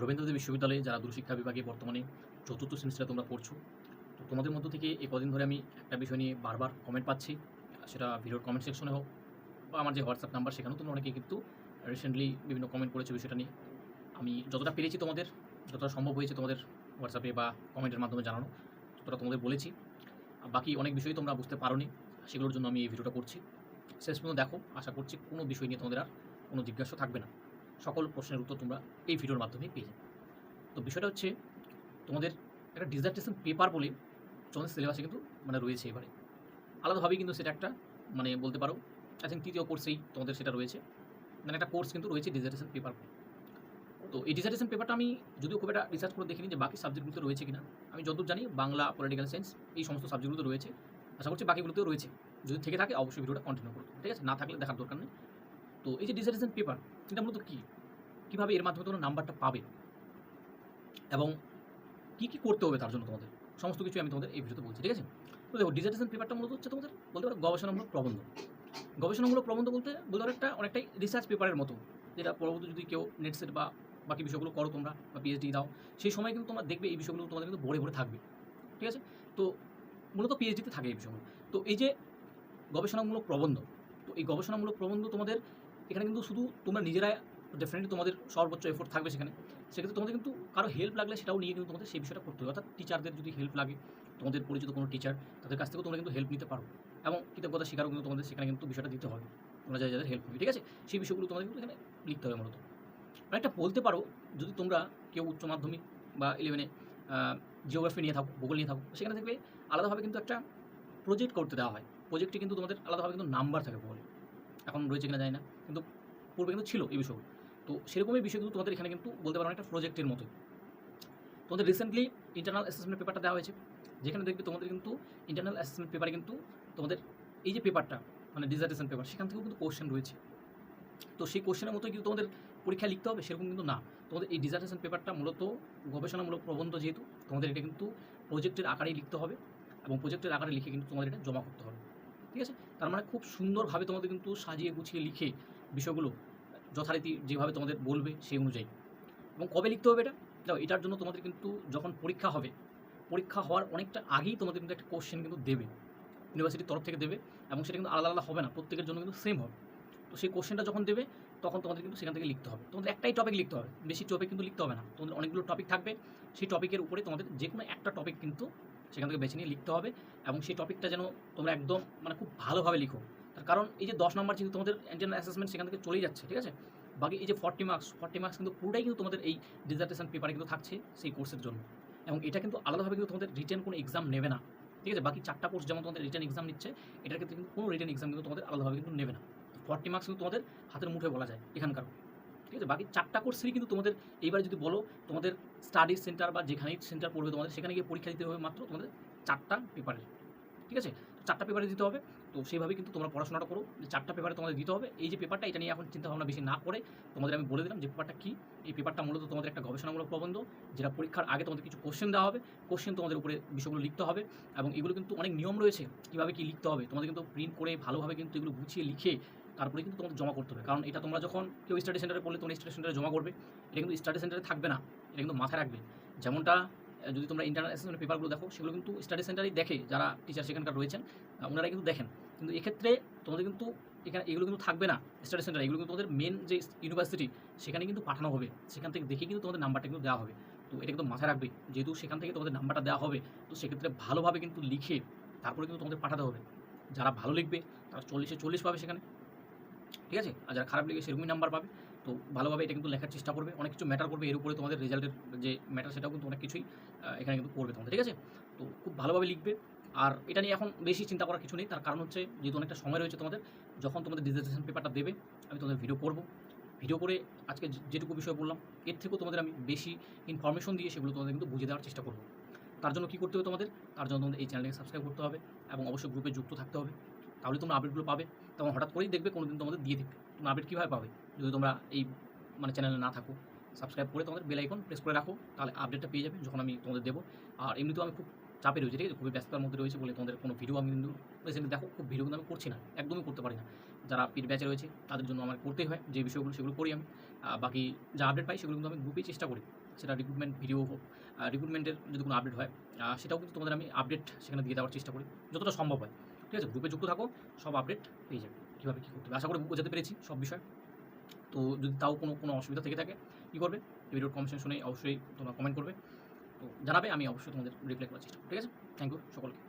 রবীন্দ্রনাথ বিশ্ববিদ্যালয়ে যারা দূরশিক্ষা বিভাগে বর্তমানে চতুর্থ সেমিস্টারে তোমরা পড়ছো, তো তোমাদের মধ্য থেকে এই কদিন ধরে আমি একটা বিষয় নিয়ে বারবার কমেন্ট পাচ্ছি। সেটা ভিডিওর কমেন্ট সেকশনে হোক বা আমার যে হোয়াটসঅ্যাপ নাম্বার সেখানেও তোমরা অনেকে কিন্তু রিসেন্টলি বিভিন্ন কমেন্ট করেছ বিষয়টা নিয়ে। আমি যতটা পেরেছি তোমাদের, যতটা সম্ভব হয়েছে তোমাদের হোয়াটসঅ্যাপে বা কমেন্টের মাধ্যমে জানানো, ততটা তোমাদের বলেছি। বাকি অনেক বিষয় তোমরা বুঝতে পারোনি, সেগুলোর জন্য আমি এই ভিডিওটা করছি। শেষ পর্যন্ত দেখো, আশা করছি কোনো বিষয় নিয়ে তোমাদের আর কোনো জিজ্ঞাসা থাকবে না। সকল প্রশ্নের উত্তর তোমরা এই ভিডিওর মাধ্যমে পেয়ে তো বিষয়টা হচ্ছে, তোমাদের একটা ডিজার্টেশন পেপার বলে তোমাদের সিলেবাসে কিন্তু মানে রয়েছে এবারে। আলাদাভাবেই কিন্তু সেটা একটা মানে বলতে পারো আই থিঙ্ক তৃতীয় কোর্সেই তোমাদের সেটা রয়েছে। মানে একটা কোর্স কিন্তু রয়েছে ডিজার্টেশন পেপার তো এই ডিজার্টেশন পেপারটা আমি যদিও খুব একটা রিসার্চ করে দেখিনি যে বাকি সাবজেক্টগুলোতে রয়েছে কিনা, আমি যতদূর জানি বাংলা পলিটিক্যাল সায়েন্স এই সমস্ত সাবজেক্টগুলোতে রয়েছে। আশা করছি বাকিগুলোতেও রয়েছে। যদি থেকে থাকে অবশ্যই ভিডিওটা কন্টিনিউ করব ঠিক আছে? না থাকলে দেখার দরকার নেই। তো এই যে ডিজার্টেশন পেপার এটা মূলত কী? কীভাবে এর মাধ্যমে তোমরা নাম্বারটা পাবে? এবং কী কী করতে হবে তার জন্য তোমাদের? সমস্ত কিছু আমি তোমাদের এই ভিডিওতে বলছি, ঠিক আছে? তো দেখো ডিজার্টেশন পেপারটা মূলত হচ্ছে তোমাদের, বলতে পারো গবেষণামূলক প্রবন্ধ। গবেষণামূলক প্রবন্ধ বলতে বলতে পারো একটা অনেকটাই রিসার্চ পেপারের মতো, যেটা পরবর্তী যদি কেউ নেট সেট বা বাকি বিষয়গুলো করো তোমরা, বা পিএইচডি দাও, সেই সময় কিন্তু তোমরা দেখবে এই বিষয়গুলো তোমাদের কিন্তু ভরে ভরে থাকবে, ঠিক আছে? তো মূলত পিএইচডিতে থাকে এই বিষয়গুলো। তো এই যে গবেষণামূলক প্রবন্ধ, তো এই গবেষণামূলক প্রবন্ধ তোমাদের এখানে কিন্তু শুধু তোমরা নিজেরাই ডেফিনেটলি তোমাদের সর্বোচ্চ এফোর্ট থাকবে সেখানে। সেক্ষেত্রে তোমাদের কিন্তু কারও হেল্প লাগলে সেটাও নিয়ে কিন্তু তোমাদের সেই বিষয়টা করতে হবে। অর্থাৎ টিচারদের যদি হেল্প লাগে, তোমাদের পরিচিত কোনো টিচার তাদের কাছ থেকেও তোমরা কিন্তু হেল্প নিতে পারো। এবং কৃতজ্ঞতা স্বীকারও কিন্তু তোমাদের সেখানে কিন্তু বিষয়টা দিতে হবে। তোমরা যাদের যাদের হেল্প করবে, ঠিক আছে? সেই বিষয়গুলো তোমাদের কিন্তু এখানে লিখতে হবে মূলত। অনেকটা বলতে পারো, যদি তোমরা কেউ উচ্চ মাধ্যমিক বা ইলেভেনে জিওগ্রাফি নিয়ে থাকো, ভূগোল নিয়ে থাকো, সেখানে দেখবে আলাদাভাবে কিন্তু একটা প্রজেক্ট করতে দেওয়া হয়। প্রজেক্টে কিন্তু তোমাদের আলাদাভাবে কিন্তু নাম্বার থাকে ভূগোলে। এখন রয়েছে কিনা যায় না। কিন্তু পূর্বে কিন্তু ছিল এই বিষয়গুলো। তো সেরকমই বিষয় কিন্তু তোমাদের এখানে কিন্তু বলতে পারো একটা প্রজেক্টের মতোই। তোমাদের রিসেন্টলি ইন্টারনাল অ্যাসেসমেন্ট পেপারটা দেওয়া হয়েছে, যেখানে দেখবে তোমাদের কিন্তু ইন্টারনাল অ্যাসেসমেন্ট পেপারে কিন্তু তোমাদের এই যে পেপারটা মানে ডিজার্টেশন পেপার সেখান থেকেও কিন্তু কোশ্চেন রয়েছে। তো সেই কোশ্চেনের মতোই কিন্তু তোমাদের পরীক্ষা লিখতে হবে, সেরকম কিন্তু না। তোমাদের এই ডিজার্টেশন পেপারটা মূলত গবেষণামূলক প্রবন্ধ যেহেতু, তোমাদের এটা কিন্তু প্রজেক্টের আকারেই লিখতে হবে এবং প্রজেক্টের আকারে লিখে কিন্তু তোমাদের এটা জমা করতে হবে। ঠিক আছে? তার মানে খুব সুন্দরভাবে তোমাদের কিন্তু সাজিয়ে গুছিয়ে লিখে বিষয়গুলো যথারীতি যেভাবে তোমাদের বলবে সেই অনুযায়ী। এবং কবে লিখতে হবে এটা? দেখো, এটার জন্য তোমাদের কিন্তু যখন পরীক্ষা হবে, পরীক্ষা হওয়ার অনেকটা আগেই তোমাদের কিন্তু একটা কোশ্চেন কিন্তু দেবে। ইউনিভার্সিটির তরফ থেকে দেবে এবং সেটা কিন্তু আলাদা আলাদা হবে না, প্রত্যেকের জন্য কিন্তু সেম হবে। তো সেই কোশ্চেনটা যখন দেবে, তখন তোমাদের কিন্তু সেখান থেকে লিখতে হবে। তোমাদের একটাই টপিক লিখতে হবে, বেশি টপিক কিন্তু লিখতে হবে না। তোমাদের অনেকগুলো টপিক থাকবে, সেই টপিকের উপরে তোমাদের যে কোনো একটা টপিক কিন্তু সেখান থেকে বেছে নিয়ে লিখতে হবে এবং সেই টপিকটা যেন তোমরা একদম মানে খুব ভালোভাবে লিখো। কারণ এই যে দশ নম্বর কিন্তু তোমাদের ইন্টারনাল অ্যাসেসমেন্ট সেখান থেকে চলেই যাচ্ছে, ঠিক আছে? বাকি এই যে ফর্টি মার্কস ফর্টি মার্কস কিন্তু পুরোটাই কিন্তু তোমাদের এই ডিজার্টেশন পেপারে কিন্তু থাকছে সেই কোর্সের জন্য। এবং এটা কিন্তু আলাদাভাবে কিন্তু তোমাদের রিটার্ন কোনো এক্সাম নেবে না, ঠিক আছে? বাকি চারটা কোর্স যেমন তোমাদের রিটার্ন এক্সাম নিচ্ছে, এটার ক্ষেত্রে কিন্তু কোনো রিটার্ন এক্সাম কিন্তু তোমাদের আলাদাভাবে কিন্তু নেবে না। ফর্টি মার্কস কিন্তু তোমাদের হাতের মুঠে বলা যায় এখানকার। ঠিক আছে? বাকি চারটা কোর্সেরই কিন্তু তোমাদের এইবার যদি বলো, তোমাদের স্টাডি সেন্টার বা যেখানেই সেন্টার পড়বে তোমাদের, সেখানে গিয়ে পরীক্ষা দিতে হবে মাত্র তোমাদের চারটা পেপারের ঠিক আছে? চারটা পেপারে দিতে হবে। তো সেইভাবে কিন্তু তোমরা পড়াশোনাটা করো। যে চারটা পেপারে তোমাদের দিতে হবে। এই যে পেপারটা এটা নিয়ে এখন চিন্তা ভাবনা বেশি না করে তোমাদের আমি বলে দিলাম যে পেপারটা কী। এই পেপারটা মূলত তোমাদের একটা গবেষণামূলক প্রবন্ধ, যেটা পরীক্ষার আগে তোমাদের কিছু কোশ্চেন দেওয়া হবে। কোশ্চেন তোমাদের উপরে বিষয়গুলো লিখতে হবে এবং এগুলো কিন্তু অনেক নিয়ম রয়েছে কীভাবে কী লিখতে হবে। তোমাদের কিন্তু প্রিন্ট করে ভালোভাবে কিন্তু এগুলো গুছিয়ে লিখে তারপরে কিন্তু তোমাদের জমা করতে হবে। কারণ এটা তোমরা যখন কেউ স্টাডি সেন্টারে পড়লে তোমরা স্টাডি সেন্টারে জমা করবে। এটা কিন্তু স্টাডি সেন্টারে থাকবে না। এটা কিন্তু মাথায় রাখবে। যেমনটা যদি তোমরা ইন্টারনাল অ্যাসেসমেন্ট পেপারগুলো দেখো, সেগুলো কিন্তু স্টাডি সেন্টারেই দেখে যারা টিচার সেখানকার রয়েছেন ওনারা কিন্তু দেখেন। কিন্তু এক্ষেত্রে তোমাদের কিন্তু এখানে এগুলো কিন্তু থাকবে না স্টাডি সেন্টার এগুলো কিন্তু তোমাদের মেন যে ইউনিভার্সিটি সেখানে কিন্তু পাঠানো হবে। সেখান থেকে দেখে কিন্তু তোমাদের নাম্বারটা কিন্তু দেওয়া হবে। তো এটা কিন্তু মাথায় রাখবে, যেহেতু সেখান থেকে তোমাদের নাম্বারটা দেওয়া হবে, তো সেক্ষেত্রে ভালোভাবে কিন্তু লিখে তারপরে কিন্তু তোমাদের পাঠাতে হবে। যারা ভালো লিখবে, তারা চল্লিশে চল্লিশ পাবে সেখানে। ঠিক আছে? আর যারা খারাপ লিখবে, সেরকমই নাম্বার পাবে। তো ভালোভাবে এটা কিন্তু লেখার চেষ্টা করবে, অনেক কিছু ম্যাটার করবে, এর উপরে তোমাদের রেজাল্টের যে ম্যাটার সেটাও কিন্তু অনেক কিছুই এখানে কিন্তু করবে তোমাদের, ঠিক আছে? তো খুব ভালোভাবে লিখবে। আর এটা নিয়ে এখন বেশি চিন্তা করার কিছু নেই, তার কারণ হচ্ছে যেহেতু অনেকটা সময় রয়েছে তোমাদের, যখন তোমাদের ডিজার্টেশন পেপারটা দেবে, আমি তোমাদের ভিডিও করব। ভিডিও করে আজকে যেটুকু বিষয় বললাম, এর থেকেও তোমাদের আমি বেশি ইনফরমেশন দিয়ে সেগুলো তোমাদের কিন্তু বুঝে দেওয়ার চেষ্টা করব। তার জন্য কী করতে হবে তোমাদের? তার জন্য তোমাদের এই চ্যানেলকে সাবস্ক্রাইব করতে হবে এবং অবশ্যই গ্রুপে যুক্ত থাকতে হবে। তাহলে তোমরা আপডেটগুলো পাবে। তখন হঠাৎ করেই দেখবে কোনো দিন তোমাদের দিয়ে দেবে আপডেট কীভাবে পাবে? যদি তোমরা এই মানে চ্যানেলে না থাকো সাবস্ক্রাইব করে তোমাদের বেল আইকন প্রেস করে রাখো, তাহলে আপডেটটা পেয়ে যাবে যখন আমি তোমাদের দেবো। আর এমনিতেও আমি খুব চাপে রয়েছে, ঠিক আছে? খুবই ব্যস্ততার মধ্যে রয়েছে বলে তোমাদের কোনো ভিডিও আমি কিন্তু রিসেন্টলি দেখো, খুব ভিডিও কিন্তু আমি করছি না, একদমই করতে পারি না। যারা পিট ব্যাচে রয়েছে, তাদের জন্য আমার করতেই হয়, যে বিষয়গুলো সেগুলো করি আমি। বাকি যা আপডেট পাই সেগুলো কিন্তু আমি গ্রুপেই চেষ্টা করি। সেটা রিক্রুটমেন্ট ভিডিও হোক রিক্রুটমেন্টের যদি কোনো আপডেট হয় সেটাও কিন্তু তোমাদের আমি আপডেট সেখানে দিয়ে দেওয়ার চেষ্টা করি, যতটা সম্ভব হয়। ঠিক আছে? গ্রুপে যুক্ত থাকো, সব আপডেট পেয়ে যাবে। কীভাবে কী করতে হবে? আশা করি বোঝাতে পেরেছি সব বিষয়। তো যদি তাও কোনো কোনো অসুবিধা থেকে থাকে, কী করবে? ভিডিওর কমেন্ট শুনে অবশ্যই তোমরা কমেন্ট করবে। তো জানাবে, আমি অবশ্যই তোমাদের রিপ্লাই করার চেষ্টা করব। ঠিক আছে? থ্যাংক ইউ সকলকে।